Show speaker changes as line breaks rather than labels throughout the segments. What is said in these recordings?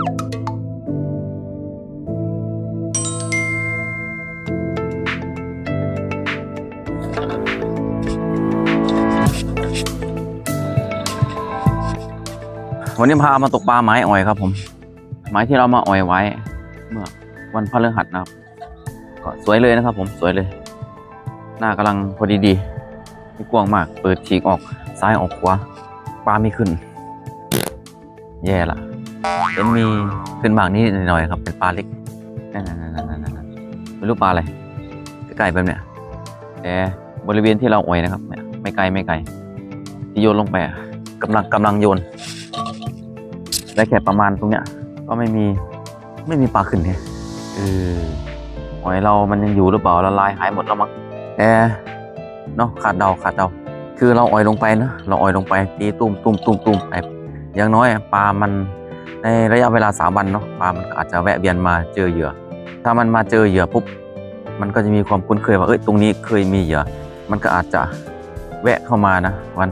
วันนี้พามาตกปลาไม้อ่อยครับผม ไม้ที่เรามาอ่อยไว้ เมื่อวันพฤหัสนะครับ ก็สวยเลยนะครับ ผมสวยเลย หน้ากำลังพอดีดีม่กว้างมาก เปิดฉีกออกซ้ายออกขวาปลาไม่ขึ้น แย่ละ เห็นมีขึ้นบางนี้หน่อยครับเป็นปลาเล็กนั่นๆๆๆๆไม่รู้ปลาอะไรใกล้ๆแบบเนี้ยแต่บริเวณที่เราอ่อยนะครับเนี่ยไม่ไกลไม่ไกลที่โยนลงไปอะกำลังกำลังโยนได้แค่ประมาณตรงเนี้ย ก็ไม่มีไม่มีปลาขึ้นไงเออหอยเรามันยังอยู่หรือเปล่าละลายหายหมดแล้วมั้งแอเนาะขาดเดาขาดเดาคือเราอ่อยลงไปนะเราอ่อยลงไปตีตุ้มตุ้มตุ้มตุ้มไปอย่างน้อยปลามัน ในระยะเวลาสามวันเนาะปลามันอาจจะแวะเวียนมาเจอเหยื่อ ถ้ามันมาเจอเหยื่อปุ๊บมันก็จะมีความคุ้นเคยว่าเอ้ยตรงนี้เคยมีเหยื่อ มันก็อาจจะแวะเข้ามานะวัน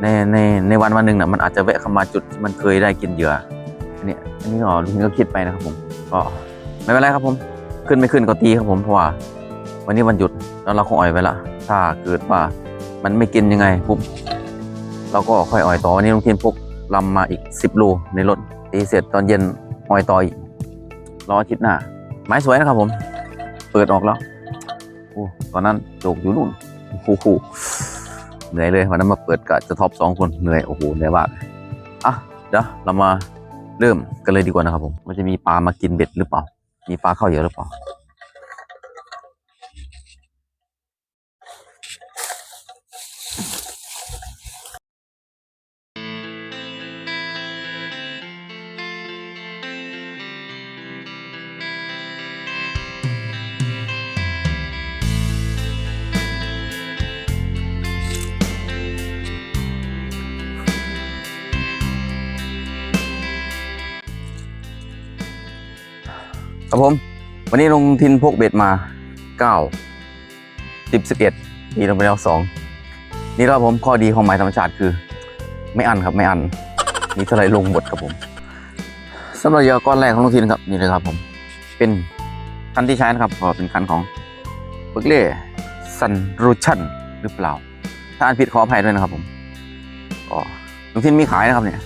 ในในในวันวันหนึ่งน่ะมันอาจจะแวะเข้ามาจุดที่มันเคยได้กินเหยื่ออันนี้อันนี้ก็ลุงก็คิดไปนะครับผมก็ไม่เป็นไรครับผม ขึ้นไม่ขึ้นก็ตีครับผมเพราะว่าวันนี้วันหยุดแล้วเราคงอ่อยไว้ละ ถ้าเกิดว่ามันไม่กินยังไงปุ๊บเราก็ค่อยอ่อยต่อวันนี้ลุงทีนพกลำมาอีกสิบโลในรถ ตีเสร็จตอนเย็นหอยต่อยรออาทิตย์หน้าไม้สวยนะครับผม เปิดออกแล้วโอ้ตอนนั้นโจกอยู่นู่นโอ้โหเหนื่อยเลยวันนั้นมาเปิดกะจะท็อปสองคนเหนื่อยโอ้โหเหนื่อยมากอะเดี๋ยวเรามาเริ่มกันเลยดีกว่านะครับผมมันจะมีปลามากินเบ็ดหรือเปล่า มีปลาเข้าเยอะหรือเปล่า ผม วันนี้ลงทินพกเบ็ดมาเก้าสิบสิบเอ็ดตีลงไปแล้วสองนี่ครับผมข้อดีของไม้ธรรมชาติคือ ไม่อันครับไม่อันมีเท่าไรลงหมดครับผมสำหรับเหยื่อก้อนแรกของลงทินครับนี่เลยครับผม เป็นคันที่ใช้นะครับก็เป็นคันของเบิร์กเล่ซันรูชันหรือเปล่า ถ้าอ่านผิดขออภัยด้วยนะครับผมก็ลงทินมีขายนะครับเนี่ย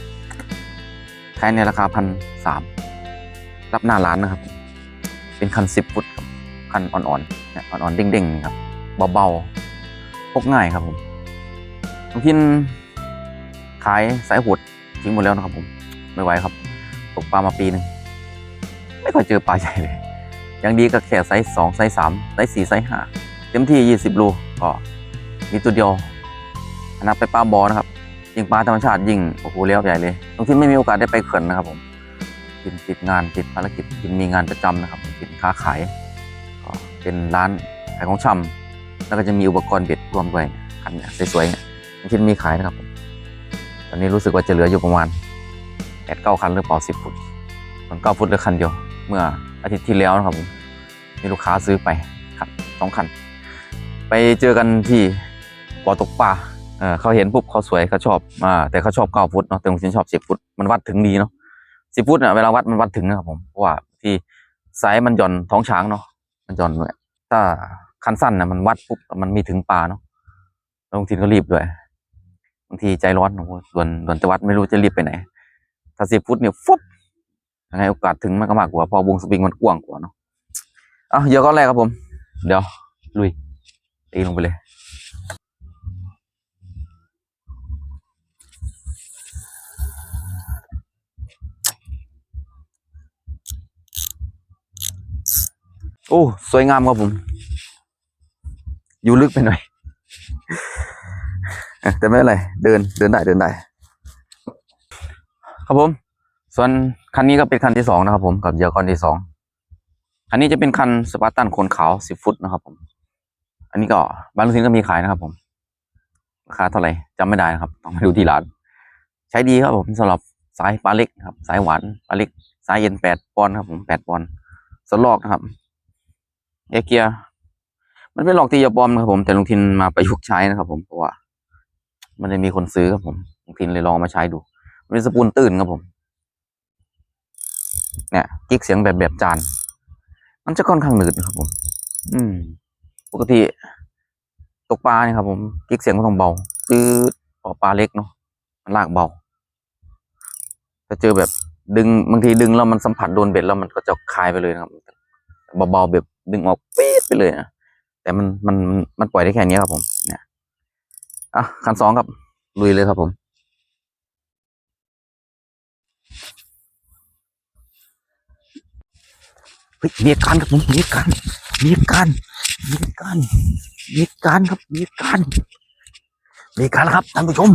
ขายในราคาพันสามรับหน้าร้านนะครับ เป็นคันสิบฟุตครับคันอ่อนๆเนี่ยอ่อนๆเด้งๆครับเบาๆพกง่ายครับผมบางทีขายสายหดทิ้งหมดแล้วนะครับผมไม่ไหวครับตกปลามาปีหนึ่งไม่ค่อยเจอปลาใหญ่เลยยังดีก็แค่ไซส์สองไซส์สามไซส์สี่ไซส์ห้าเต็มที่ยี่สิบโลก็มีตัวเดียวอนนับไปปลาบอนะครับยิงปลาธรรมชาติยิงโอ้โหเลี้ยวใหญ่เลยบางที่ไม่มีโอกาสได้ไปเขื่อนนะครับผม กินติดงานติดภารกิจกินมีงานประจำนะครับกินค้าขายก็เป็นร้านขายของชำแล้วก็จะมีอุปกรณ์เบ็ดรวมด้วยคันเนี่ยสวยๆเนี่ยบางทีมีขายนะครับผมตอนนี้รู้สึกว่าจะเหลืออยู่ประมาณแปดเก้าคันหรือเปล่าสิบฟุตมันเก้าฟุตเหลือคันเดียว เมื่ออาทิตย์ที่แล้วนะครับผมมีลูกค้าซื้อไปคันสองคัน ไปเจอกันที่บ่อตกปลาเออเขาเห็นปุ๊บเขาสวยเขาชอบอ่าแต่เขาชอบเก้าฟุตเนาะแต่ผมชอบสิบฟุตมันวัดถึงดีเนาะ สิบฟุตอะเวลาวัดมันวัดถึงนะครับผมเพราะว่าที่ไซส์มันหย่อนท้องช้างเนาะมันหย่อนด้วยถ้าคันสั้นนะมันวัดปุ๊บมันมีถึงปลาเนาะแล้วบางทีก็รีบด้วยบางทีใจร้อนโอ้โหส่วนส่วนจะวัดไม่รู้จะรีบไปไหน ถ้าสิบฟุตเนี่ยฟุบยังไงโอกาสถึงมันก็มากกว่าเพอวงสปริงมันกว้างกว่าเนาะเอาเยอะก้อนแรกครับผม เดี๋ยวลุยตีลงไปเลย โอ้สวยงามครับผม อยู่ลึกไปหน่อย แต่ไม่เป็นไร เดินเดินได้เดินได้ ครับผม ส่วนคันนี้ก็เป็นคันที่สองนะครับผมกับเหยื่อก้อนที่สองคันนี้จะเป็นคันสปาร์ตันโคนขาวสิบฟุตนะครับผม อันนี้ก็บางลุงทินก็มีขายนะครับผมราคาเท่าไหร่จำไม่ได้นะครับ ต้องไปดูที่ร้าน ใช้ดีครับผมสำหรับสายปลาเล็กครับ สายหวานปลาเล็ก สายเย็นแปดปอนครับผมแปดปอนสลอกนะครับ เอเกียมันเป็นหลอกตียาปลอมนะครับผม แต่ลุงทินมาประยุกต์ใช้นะครับ ผมเพราะว่า มันจะมีคนซื้อครับผมลุงทินเลยลองมาใช้ดูมันเป็นสปูนตื่นครับผม เนี่ยกิ๊กเสียงแบบแบบจาน มันจะค่อนข้างหนืดนะครับผม อืม ปกติตกปลาเนี่ยครับ ผมกิ๊กเสียงมันต้องเบาจืดเพราะปลาเล็กเนาะมันลากเบาถ้าเจอแบบดึงบางทีดึงแล้วมันสัมผัสโดนเบ็ดแล้วมันก็จะคลายไปเลยนะครับเบาๆแบบ ดึงออกปี๊ดไปเลยนะแต่มันมันมันปล่อยได้แค่นี้ครับผมเนี่ยอะขั้นสองครับลุยเลยครับผม เฮ้ยมีการครับผมมีการมีการมีการมีการครับมีการมีการครับท่านผู้ชม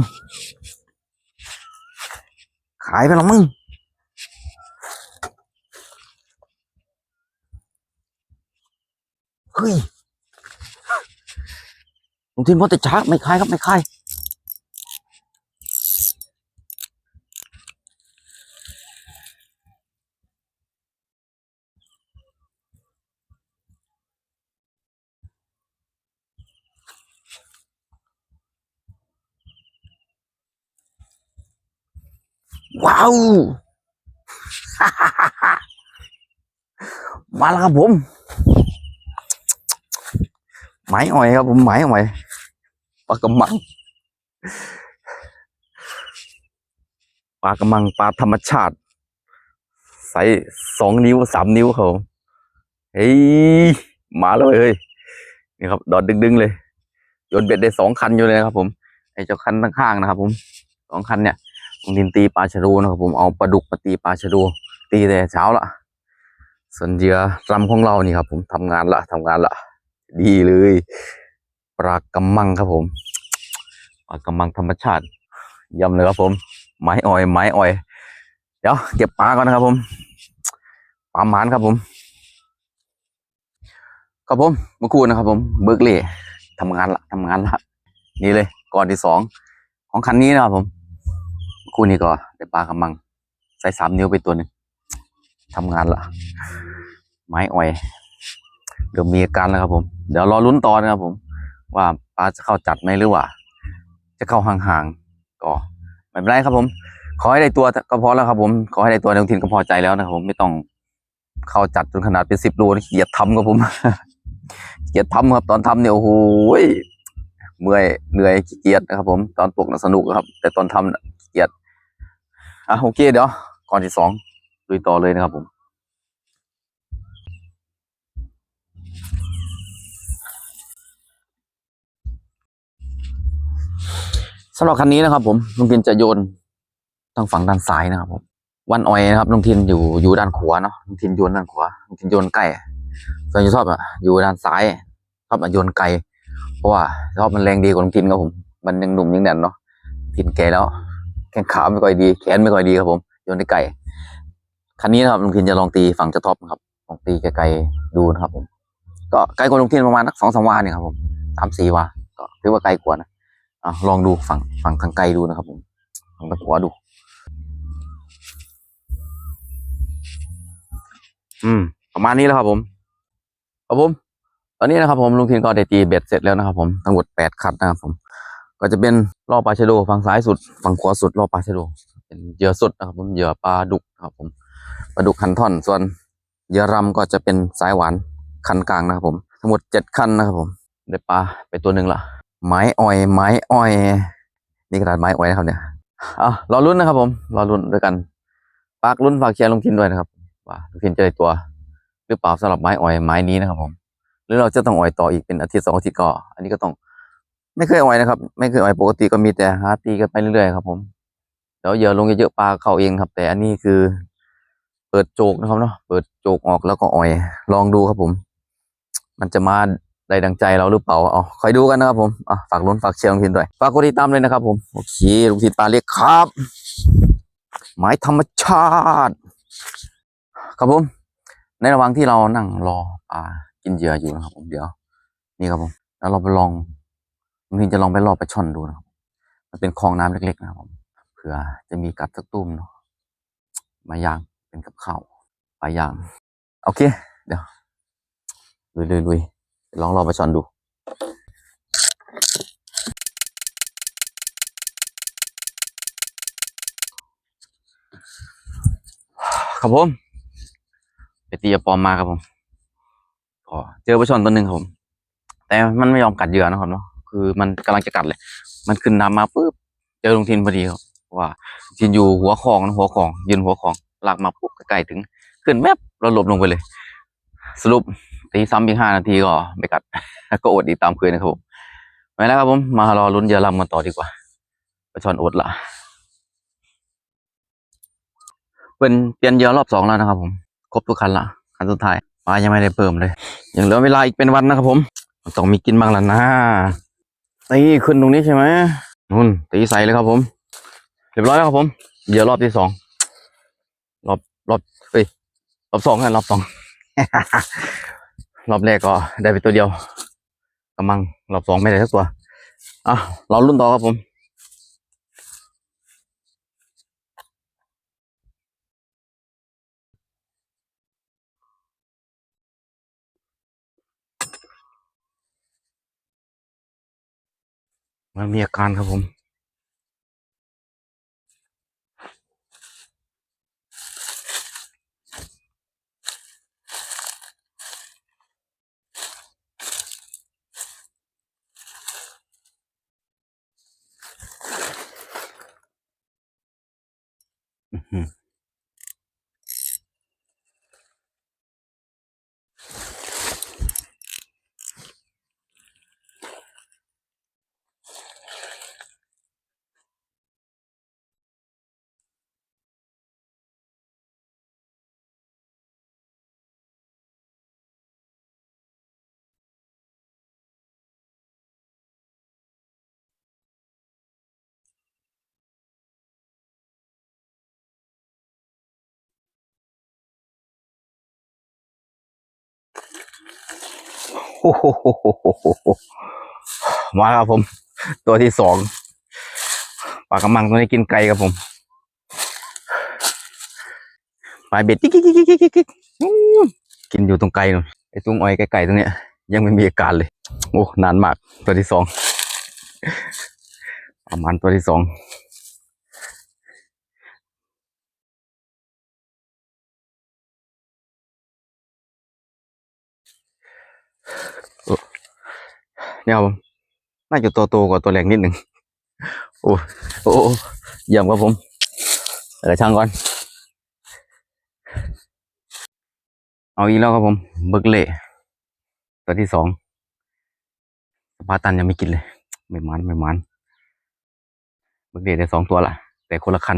ขายไปแล้วมึง ฮ้ยลุงทินพ่อแต่ช้าไม่คลายครับไม่คลายว้าว มาแล้วครับผม ไม้อ่อยครับผมไม้อ่อยปลากระมังปลากระมังปลาธรรมชาติไซส์สองนิ้วสามนิ้วครับผมเฮ้ยมาแล้วเฮ้ยนี่ครับ ดอดดึงๆเลยโยนเบ็ดได้สองคันอยู่เลยนะครับ ผมไอ้เจ้าคันข้างๆนะครับ ผมสองคันเนี่ยลงดินตีปลาชะโดนะครับ ผมเอาปลาดุกมาตีปลาชะโดตีแต่เช้าละส่วนเหยื่อรำของเรานี่ครับ ผมทำงานละทำงานละ ดีเลยปลากระมังครับผมปลากระมังธรรมชาติยำเลยครับผมไม้อ่อยไม้อ่อย เดี๋ยวเก็บปลาก่อนนะครับผมปลาหมานครับผมครับผมเมื่อคืนนะครับ ผมเบิร์กเล่ทำงานละทำงานละนี่เลยก่อนที่สองของคันนี้นะครับผมเมื่อคืนนี้ก็ได้ปลากระมัง ใส่สามนิ้วไปตัวหนึ่งทำงานละไม้อ่อย เดี๋ยวมีอาการแล้วครับผม เดี๋ยวรอลุ้นตอนนะครับผม ว่าปลาจะเข้าจัดไหมหรือว่า จะเข้าห่างๆก็ไม่เป็นไรครับผม ขอให้ได้ตัวก็พอแล้วครับผม ขอให้ได้ตัวในทินก็พอใจแล้วนะครับผมไม่ต้องเข้าจัดจนขนาดเป็นสิบโลเกียดทำครับผมเกียดทำครับตอนทำเนี่ยโอ้โหเมื่อยเหนื่อยขี้เกียจนะครับผมตอนปลุกน่ะสนุกครับ แต่ตอนทำนะขี้เกียจอะโอเคเดี๋ยวก่อนที่สองลุยต่อเลยนะครับผม สำหรับคันนี้นะครับ ผมลุงทินจะโยนทางฝั่งด้านซ้ายนะครับ ผมวันออยนะครับลุงทินอยู่อยู่ด้านขวาเนาะลุงทินโยนด้านขวาลุงทินโยนใกล้ส่วนชอบอะอยู่ด้านซ้ายชอบอะโยนไกล เพราะว่าชอบมันแรงดีกว่าลุงทินครับผม มันยังหนุ่มยังแน่นเนาะทินแก่แล้ว แข้งขาไม่ค่อยดี แขนไม่ค่อยดีครับผมโยนได้ไกลคันนี้นะครับลุงทินจะลองตีฝั่งเจะท็อปนะครับลองตีไกลๆดูนะครับ ผม ก็ไกลกว่าลุงทินประมาณสักสองสามวาเนี่ยครับผมสามสี่วาก็ถือว่าไกลกว่านะ อะลองดูฝั่งฝั่งทางไกลดูนะครับผมฝั่งตะขวาดู อืม ประมาณนี้แล้วครับผมครับผม ตอนนี้นะครับผมลุงทินก็ได้ตีเบ็ดเสร็จแล้วนะครับผมทั้งหมดแปดคัดนะครับผม ก็จะเป็นล่อปลาชะโดฝั่งซ้ายสุด ฝั่งขวาสุดล่อปลาชะโดเป็นเหยื่อสุดนะครับผมเหยื่อปลาดุกนะครับผมปลาดุกคันท่อนส่วนเหยื่อรำก็จะเป็นสายหวานคันกลางนะครับผม ทั้งหมดเจ็ดคันนะครับผมได้ปลาไปตัวหนึ่งละ ไม้อ้อย ไม้อ้อยนี่กระดาษไม้อ้อยนะครับเนี่ยอะรอลุ้นนะครับ ผมรอลุ้นด้วยกันฝากลุ้นฝากเชียร์ลุงทินด้วยนะครับว่าลุงทินจะได้ตัว หรือเปล่าสำหรับไม้อ้อยไม้นี้นะครับ ผม หรือเราจะต้องอ้อยต่ออีกเป็นอาทิตย์สองอาทิตย์ก็อันนี้ก็ต้อง ไม่เคยอ้อยนะครับ ไม่เคยอ้อยปกติก็มีแต่หาตีกันไปเรื่อยๆครับ ผมเดี๋ยวเหยอะลงเยอะๆปลาเข้าเองครับ แต่อันนี้คือ เปิดโจกนะครับเนาะเปิดโจกออกแล้วก็อ้อย ลองดูครับผม มันจะมา ได้ดังใจเราหรือเปล่าอ๋อคอยดูกันนะครับผมอะฝากลุ้นฝากเชียร์ลุงทินด้วยฝากกดติดตามเลยนะครับผมโอเคลุงทินปลาเรียกครับหมายธรรมชาติครับผม ในระหว่างที่เรานั่งรอปลากินเหยื่ออยู่นะครับผมเดี๋ยว นี่ครับผมแล้วเราไปลองลุงทินจะลองไปลอปลาช่อนดูนะครับมันเป็นคลองน้ำเล็ก ๆ นะครับผมเผื่อจะมีกัดสักตุ้มเนาะมายางเป็นกับข้าวปลายาง โอเค เดี๋ยวลุยลุย ลุยลองรอปลาช่อนดู ครับผม ไปตีปอมมาครับผมก็เจอปลาช่อนตัวหนึ่งครับผม แต่มันไม่ยอมกัดเหยื่อนะครับเนาะคือมันกำลังจะกัดเลย มันขึ้นน้ำมาปุ๊บเจอลุงทินพอดีครับว่าทินอยู่หัวคลองหัวคลอง ยืนหัวคลองลากมาปุ๊บใกล้ถึง ขึ้นแมบแล้วหลบลงไปเลย สรุป ตีซ้ำอีกห้านาทีก็ไม่กัด ก็อดอีกตามเคยนะครับผมไปแล้วครับผม มารอลุ้นเยือลำกันต่อดีกว่าปลาช่อนอดละเป็นเปลี่ยนเยือรอบสองแล้วนะครับผม ครบทุกคันละคันสุดท้ายปลายังไม่ได้เพิ่มเลย ยังเหลือเวลาอีกเป็นวันนะครับผม ต้องมีกินบ้างแล้วนะตีขึ้นตรงนี้ใช่ไหมนุ่นตีใส่เลยครับผม เรียบร้อยแล้วครับผมเยือรอบที่สองรอบรอบเอ้ยรอบสองกันรอบสอง รอบแรกก็ได้ไปตัวเดียวกำมังรอบสองไม่ได้สักตัวอะเราลุ้นต่อครับผมมันมีอาการครับผม มาครับผม ตัวที่สองปลากระมังตัวนี้กินไก่ครับผมปลายเบ็ดกิ๊กกิ๊กกิ๊กกิ๊กกิ๊กกินอยู่ตรงไกลนู่นไอ้ตุ้งอ้อยไก่ๆตรงเนี้ย ยังไม่มีอาการเลย โอ้นานมากตัวที่สองประมาณตัวที่สอง เนี่ยครับผมน่าจะตัวโตกว่าตัวแรงนิดหนึ่งโอ้โอ้เยี่ยมครับผมเออช่างก่อน เอาอีกแล้วครับผมเบิกเล่ตัวที่สองสปาตันยังไม่กินเลย ไม่มันไม่มันเบิกเล่ได้สองตัวละแต่คนละคัน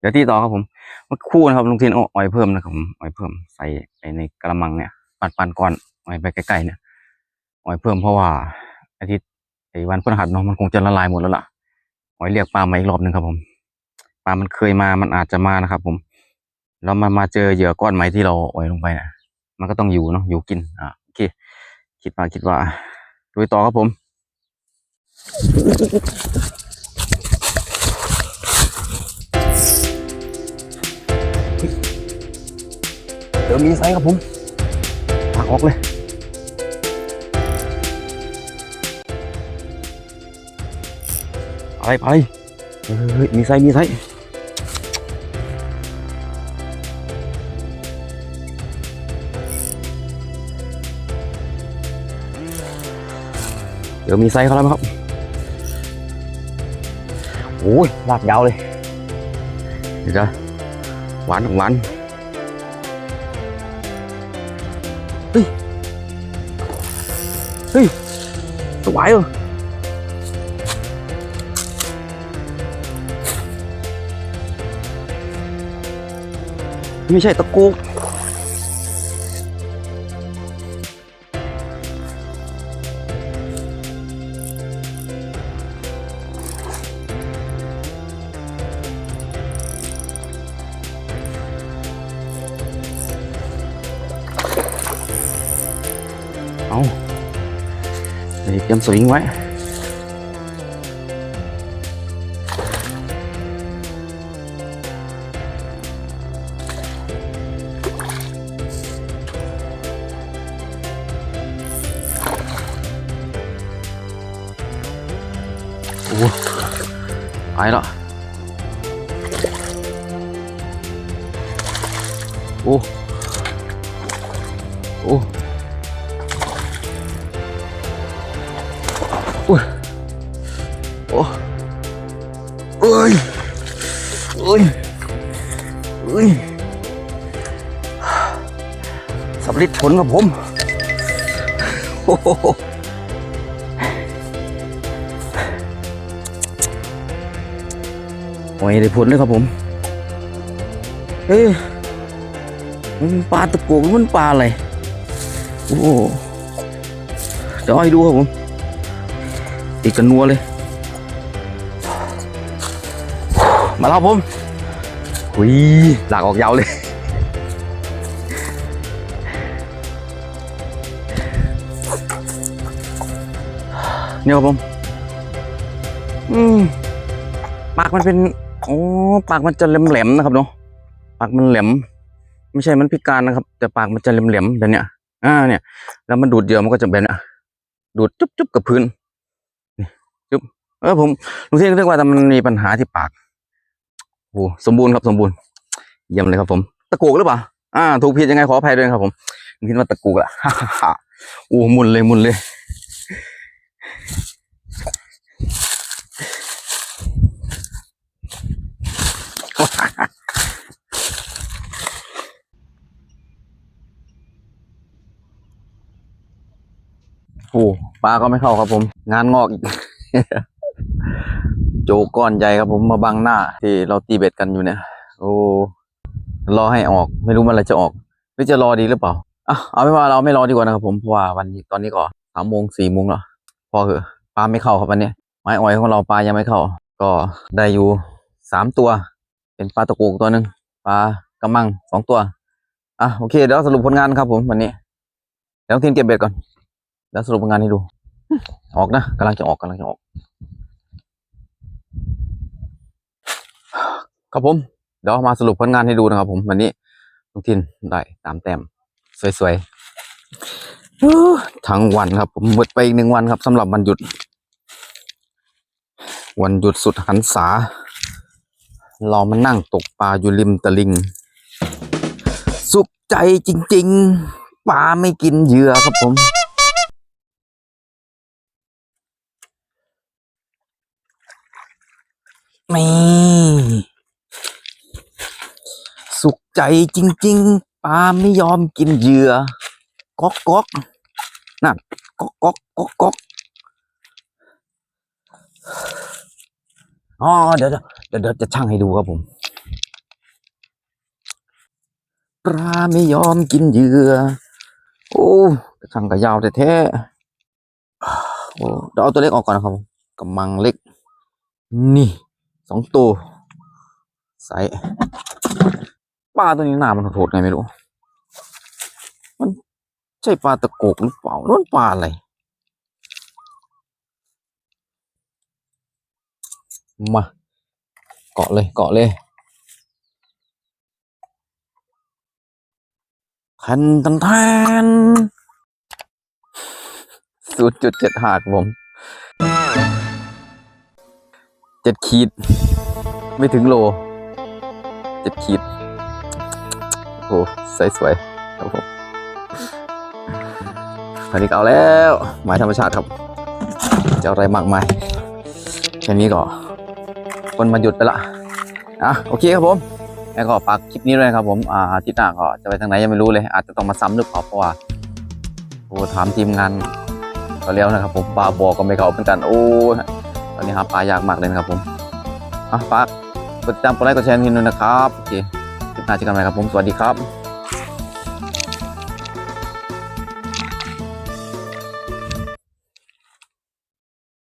เดี๋ยวที่ต่อครับผมมื่อครู่นะครับลุงเทียนอาอ้อยเพิ่มนะครับผมอ้อยเพิ่มใส่ไปในกระมังเนี่ยปั่นปั่นก่อนอ้อยไปใกล้ๆเนี่ย อ้อยเพิ่มเพราะว่าอาทิตย์ไอ้วันพฤหัสเนาะมันคงจะละลายหมดแล้วล่ะอ้อยเรียกปลามาอีกรอบหนึ่งครับผมปลามันเคยมามันอาจจะมานะครับ ผมแล้วมันมาเจอเหยื่อก้อนไหมที่เราอ่อยลงไปนะมันก็ต้องอยู่เนาะอยู่กินอ่าโอเคคิดว่าคิดว่าลุยต่อครับผมเดี๋ยวมีไซส์ครับผมตักออกเลย ไปไปเฮ้ยมีไซมีไซเดี๋ยวมีไซเขาแล้วครับโอ้ยลากยาวเลยเดี๋ยวจะหวานหวานเฮ้ยเฮ้ยสวายเหรอ ไม่ใช่ตะโกกเอาเดี๋ยวเตรียมสวิงไว้ โอ้เอ้ยเอ้ยเอ้ยสำลิดผลกับผมโอ้โหโอ้ยได้ผลเลยครับผม เอ้ยมันปลาตะโกกมันปลาอะไร โอ้เดี๋ยวให้ดูครับผม ติดกันนัวเลย มาแล้วผมหุยหลากออกยาวเลย เนี่ยครับผม อืมปากมันเป็นโอ้ปากมันจะแหลมๆนะครับเนาะปากมันแหลม ไม่ใช่มันพิการนะครับ แต่ปากมันจะแหลมๆแบบเนี้ยอ่าเนี่ย แล้วมันดูดเยื่อมันก็จะแบบเนี้ยดูดจุ๊บจุ๊บกับพื้นนี่จุ๊บเออผมลุงเท่งเรียกว่าแต่มันมีปัญหาที่ปาก โอ้สมบูรณ์ครับสมบูรณ์เยี่ยมเลยครับ ผม ตะโกกหรือเปล่าอ่า ถูกผิดยังไงขออภัยด้วยครับ ผมคิดว่าตะโกกอะโอ้หมุนเลยหมุนเลย โอ้ปลาก็ไม่เข้าครับผม งานงอกอีก โจก้อนใหญ่ครับผมมาบังหน้าที่เราตีเบ็ดกันอยู่เนี่ยโอ้รอให้ออกไม่รู้มันอะไรจะออก หรือจะรอดีหรือเปล่าอะเอาไม่ว่าเราไม่รอดีกว่านะครับผมเพราะว่าวันนี้ตอนนี้ก็สามโมงสี่โมงแล้วพอเหอะปลาไม่เข้าครับวันนี้ไม้อ่อยของเราปลายังไม่เข้า ก็ได้อยู่สามตัว เป็นปลาตะกูกตัวหนึ่งปลากระมังสองตัวอะโอเคเดี๋ยวสรุปผลงานครับผมวันนี้เดี๋ยวทีมเก็บเบ็ดก่อนเดี๋ยวสรุปผลงานให้ดู ออกนะกำลังจะออกกำลังจะออก ครับผม เดี๋ยวมาสรุปผลงานให้ดูนะครับผมวันนี้ลุงทินได้ตามแต้มสวยๆทั้งวันครับ ผมหมดไปอีกหนึ่งวันครับสำหรับวันหยุด วันหยุดสุดหันษา เรามานั่งตกปลาอยู่ริมตลิง สุขใจจริง ๆปลาไม่กินเหยื่อครับผมนี่สุข ใจจริง ๆปลาไม่ยอมกินเหยื่อก๊อกก๊อกนั่นก๊อกก๊อกก๊อกก๊อกอ๋อเดี๋ยวเดี๋ยวเดี๋ยวจะช่างให้ดูครับผมปลาไม่ยอมกินเหยื่อโอ้กระชังกระยาวแท้ๆโอ้เดี๋ยวเอาตัวเล็กออกก่อนนะครับกำมังเล็ก นี่สองตัวใส ปลาตัวนี้หนามันโหดไงไม่รู้ มันใช่ปลาตะโกกหรือเปล่านั่นปลาอะไร มา เกาะเลยเกาะเลยแทนตันแทนศูนย์จุดเจ็ดหาดผมเจ็ดขีด ไม่ถึงโลเจ็ดขีด โอ้ใสสวยครับผมอันนี้ก็เอาแล้วหมายธรรมชาติครับ จะเอาอะไรมากมายแค่นี้ก็คนมาหยุดไปละอะโอเคครับผม แล้วก็ฝากคลิปนี้ด้วยครับผมอ่าทิตย์หน้าก็จะไปทางไหนยังไม่รู้เลย อาจจะต้องมาซ้ำหรือเปล่าเพราะว่าโอ้ถามทีมงานก็แล้วนะครับ ผมปลาบอกก็ไม่เข้าเหมือนกันโอ้ตอนนี้หาปลายากมากเลยนะครับผมอะฝากกดติดตามกดไลค์กดแชร์ทีมด้วยนะครับโอเค น่าจะกันใหม่ครับผมสวัสดีครับ